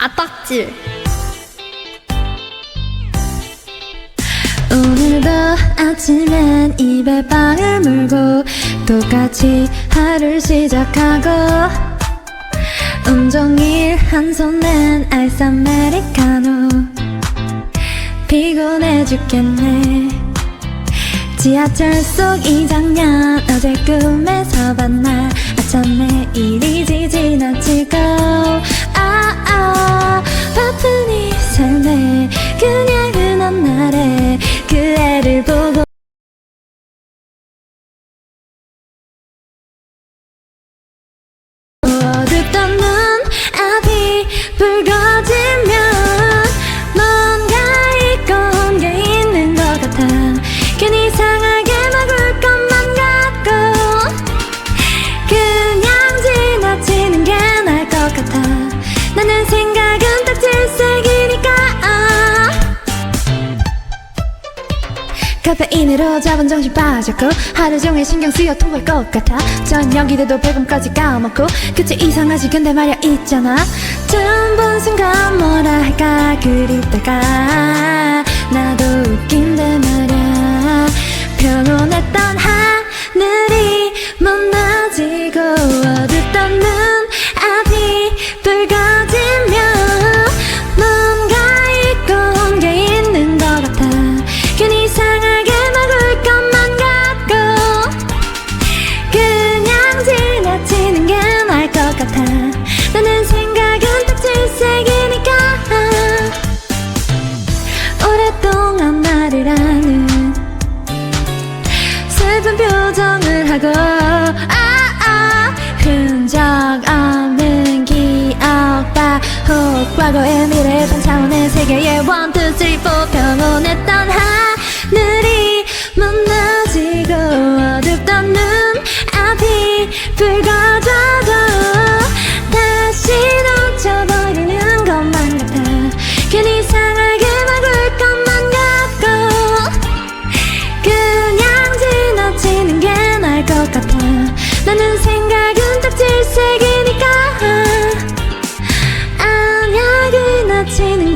아 딱지 오늘도 아침엔 입에 빵을 물고 똑같이 하루를 시작하고 온종일 한 손엔 아이스 아메리카노 피곤해 죽겠네. 지하철 속 이 장면 어제 나는 생각은 딱 질색이니까. 카페인으로 잡은 정신 빠졌고 하루 종일 신경 쓰여 토할 것 같아. 저녁이 돼도 배금까지 까먹고 그치 이상하지. 근데 말야 있잖아. 처음 본 순간 뭐라 할까 그리다가. 나도 다혹 과거의 미래 반 차원의 세계의 one two three four 평온했던 아